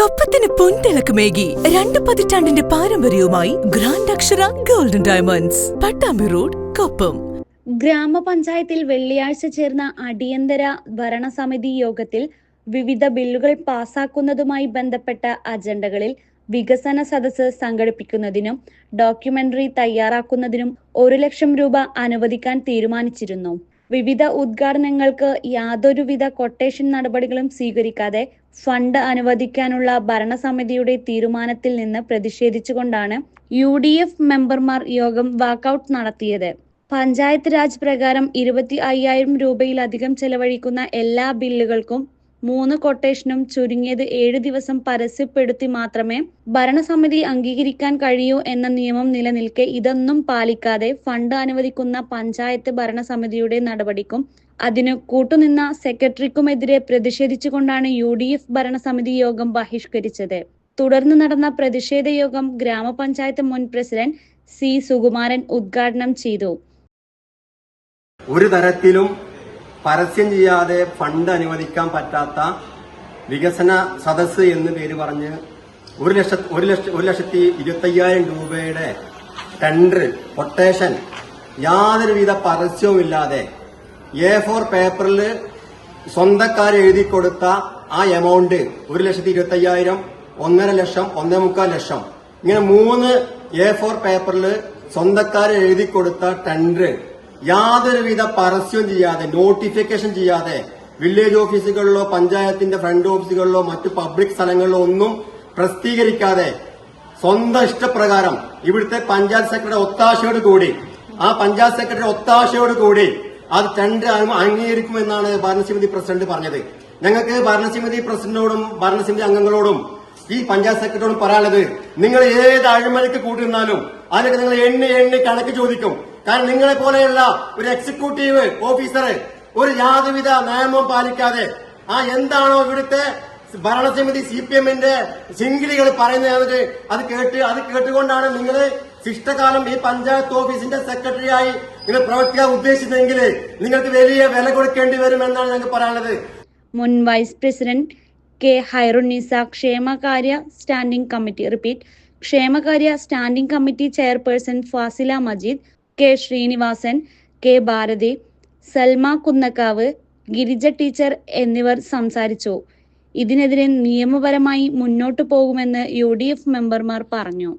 കൊപ്പത്തിന് പൊൻതിളക്കമേകി രണ്ട് പതിറ്റാണ്ടിന്റെ പാരമ്പര്യവുമായി grand Akshara golden diamonds Pattambi road Koppam. ഗ്രാമപഞ്ചായത്തിൽ വെള്ളിയാഴ്ച ചേർന്ന അടിയന്തര ഭരണസമിതി യോഗത്തിൽ വിവിധ ബില്ലുകൾ പാസാക്കുന്നതുമായി ബന്ധപ്പെട്ട അജണ്ടകളിൽ വികസന സദസ്സ് സംഘടിപ്പിക്കുന്നതിനും ഡോക്യുമെന്ററി തയ്യാറാക്കുന്നതിനും ഒരു ലക്ഷം രൂപ അനുവദിക്കാൻ തീരുമാനിച്ചിരുന്നു. വിവിധ ഉദ്ഘാടനങ്ങൾക്ക് യാതൊരുവിധ കൊട്ടേഷൻ നടപടികളും സ്വീകരിക്കാതെ ഫണ്ട് അനുവദിക്കാനുള്ള ഭരണസമിതിയുടെ തീരുമാനത്തിൽ നിന്ന് പ്രതിഷേധിച്ചുകൊണ്ടാണ് യു ഡി എഫ് മെമ്പർമാർ യോഗം വാക്കൌട്ട് നടത്തിയത്. പഞ്ചായത്ത് രാജ് പ്രകാരം ഇരുപത്തി അയ്യായിരം രൂപയിലധികം ചെലവഴിക്കുന്ന എല്ലാ ബില്ലുകൾക്കും മൂന്ന് കൊട്ടേഷനും ചുരുങ്ങിയത് ഏഴ് ദിവസം പരസ്യപ്പെടുത്തി മാത്രമേ ഭരണസമിതി അംഗീകരിക്കാൻ കഴിയൂ എന്ന നിയമം നിലനിൽക്കെ ഇതൊന്നും പാലിക്കാതെ ഫണ്ട് അനുവദിക്കുന്ന പഞ്ചായത്ത് ഭരണസമിതിയുടെ നടപടിക്കും അതിനു കൂട്ടുനിന്ന സെക്രട്ടറിക്കുമെതിരെ പ്രതിഷേധിച്ചുകൊണ്ടാണ് യു ഡി എഫ് ഭരണസമിതി യോഗം ബഹിഷ്കരിച്ചത്. തുടർന്ന് നടന്ന പ്രതിഷേധ യോഗം ഗ്രാമപഞ്ചായത്ത് മുൻ പ്രസിഡന്റ് സി സുകുമാരൻ ഉദ്ഘാടനം ചെയ്തു. ഒരു തരത്തിലും പരസ്യം ചെയ്യാതെ ഫണ്ട് അനുവദിക്കാൻ പറ്റാത്ത വികസന സദസ് എന്ന് പേര് പറഞ്ഞ് ഒരു ലക്ഷ ഒരു ലക്ഷ ഒരു ലക്ഷത്തി ഇരുപത്തയ്യായിരം രൂപയുടെ ടെൻഡർ കൊട്ടേഷൻ യാതൊരുവിധ പരസ്യവുമില്ലാതെ എ ഫോർ പേപ്പറിൽ സ്വന്തക്കാർ എഴുതി കൊടുത്ത ആ എമൗണ്ട് ഒരു ലക്ഷത്തി ഇരുപത്തയ്യായിരം ഒന്നര ലക്ഷം ഒന്നേ മുക്കാൽ ലക്ഷം. ഇങ്ങനെ മൂന്ന് എ ഫോർ പേപ്പറിൽ സ്വന്തക്കാർ എഴുതി കൊടുത്ത ടെൻഡർ യാതൊരുവിധ പരസ്യവും ചെയ്യാതെ നോട്ടിഫിക്കേഷൻ ചെയ്യാതെ വില്ലേജ് ഓഫീസുകളിലോ പഞ്ചായത്തിന്റെ ഫ്രണ്ട് ഓഫീസുകളിലോ മറ്റു പബ്ലിക് സ്ഥലങ്ങളിലോ ഒന്നും പ്രസിദ്ധീകരിക്കാതെ സ്വന്തം ഇഷ്ടപ്രകാരം ഇവിടുത്തെ പഞ്ചായത്ത് സെക്രട്ടറി ഒത്താശയോട് കൂടി ആ പഞ്ചായത്ത് സെക്രട്ടറി ഒത്താശയോട് കൂടി അത് ടെൻഡർ അംഗീകരിക്കുമെന്നാണ് ഭരണസമിതി പ്രസിഡന്റ് പറഞ്ഞത്. ഞങ്ങൾക്ക് ഭരണസമിതി പ്രസിഡന്റിനോടും ഭരണസമിതി അംഗങ്ങളോടും ഈ പഞ്ചായത്ത് സെക്രട്ടറിയോടും പറയാനുള്ളത് നിങ്ങൾ ഏത് അഴിമതിക്ക് കൂട്ടിരുന്നാലും അതിനൊക്കെ നിങ്ങൾ എണ്ണി എണ്ണി കണക്ക് ചോദിക്കും. കാരണം നിങ്ങളെ പോലെയുള്ള ഒരു എക്സിക്യൂട്ടീവ് ഓഫീസർ ഒരു യാതൊരുവിധ നിയമം പാലിക്കാതെ ആ എന്താണോ ഇവിടുത്തെ ഭരണസമിതി സി പി എമ്മിന്റെ ശിങ്കിളികൾ പറയുന്നത് അത് കേട്ട് അത് കേട്ടുകൊണ്ടാണ് നിങ്ങൾ ശിഷ്ടകാലം ഈ പഞ്ചായത്ത് ഓഫീസിന്റെ സെക്രട്ടറിയായി നിങ്ങൾ പ്രവർത്തിക്കാൻ ഉദ്ദേശിച്ചതെങ്കിൽ നിങ്ങൾക്ക് വലിയ വില കൊടുക്കേണ്ടി വരുമെന്നാണ് ഞങ്ങൾക്ക് പറയാനുള്ളത്. മുൻ വൈസ് പ്രസിഡന്റ് കെ ഹൈറുന്നീസ ക്ഷേമകാര്യ സ്റ്റാൻഡിംഗ് കമ്മിറ്റി റിപ്പീറ്റ് ക്ഷേമകാര്യ standing committee chairperson Fasila Majeed K Srinivasan K Bharathi Salma Kunnakkavu Girija teacher എന്നിവർ സംസാരിച്ചു. ഇതിനെതിരെ നിയമപരമായി മുന്നോട്ടു പോകുമെന്ന് യു മെമ്പർമാർ പറഞ്ഞു.